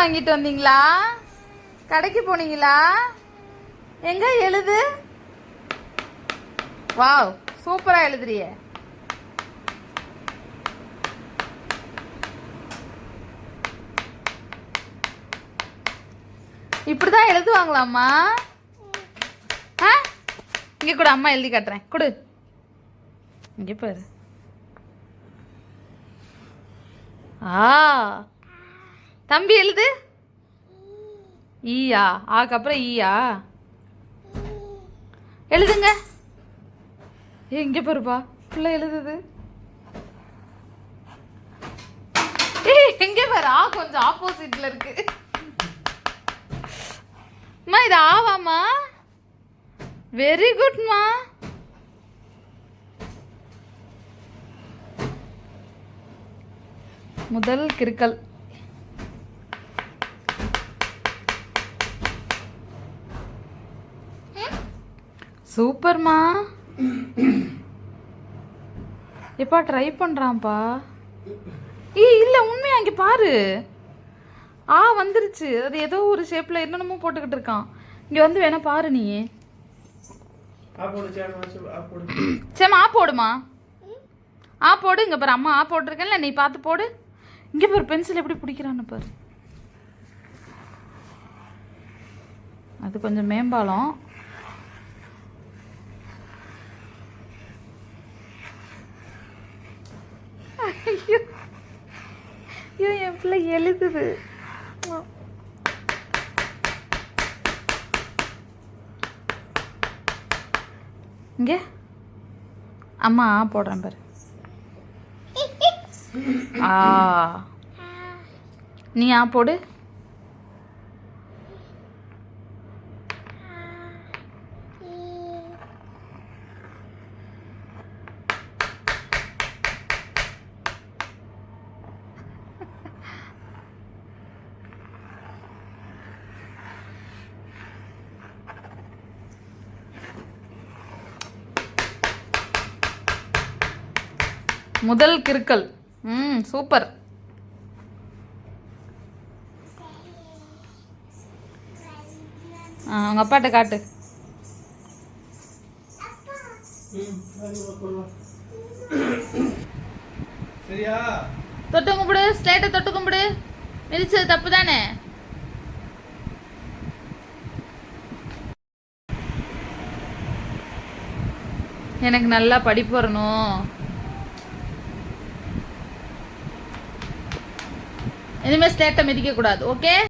வாங்கிட்டு வந்தீங்களா? கடைக்கு போனீங்களா? எங்க எழுது? வாவ் சூப்பரா எழுதுறிய. இப்படிதான் எழுதுவாங்களாம்மா? ஆ? இங்க கூட அம்மா எழுதி காட்டுறேன். கொடு. இங்க பாரு. ஆ. தம்பி எழுது. ஈயா ஆக்கு அப்புறம் ஈயா. எழுதுங்க. எங்கே இங்க பாருப்பா பிள்ளை எழுதுது. எங்கே எங்க பாரு ஆ கொஞ்சம் ஆப்போசிட்ல இருக்கு. அம்மா இது ஆவாமா வெரி குட்மா முதல் கிருக்கல் சூப்பர்மா. எப்பா ட்ரை பண்ணுறான்ப்பா ஏய் இல்லை உண்மையா இங்கே பாரு. ஆ வந்துருச்சு. அது ஏதோ ஒரு ஷேப்பில் என்னென்னமோ போட்டுக்கிட்டு இருக்கான். இங்கே வந்து வேணா பாரு நீ. சரிம்மா ஆ போடுமா? ஆ போடு இங்கே பாரு அம்மா ஆ போட்டிருக்கேன்ல நீ பார்த்து போடு. இங்கே பாரு பென்சில் எப்படி பிடிக்கிறான்னு பாரு. அது கொஞ்சம் மேம்பாலம். ஐயோ. ஐயோ என் பிள்ளை எழுதுது. இங்கே. அம்மா ஆ போடுறேன் பாரு. ஆ. நீ ஆ போடு. முதல் கிறுக்கல். ம் சூப்பர். உங்கள் அப்பாட்ட காட்டு. தொட்டு கும்பிடு ஸ்லேட்டை தொட்டு கும்பிடு. மிதிச்சது தப்பு தானே எனக்கு நல்லா படிப்பு வரணும். இனிமேல் ஸ்லேட்டை மிதிக்கக்கூடாது ஓகே?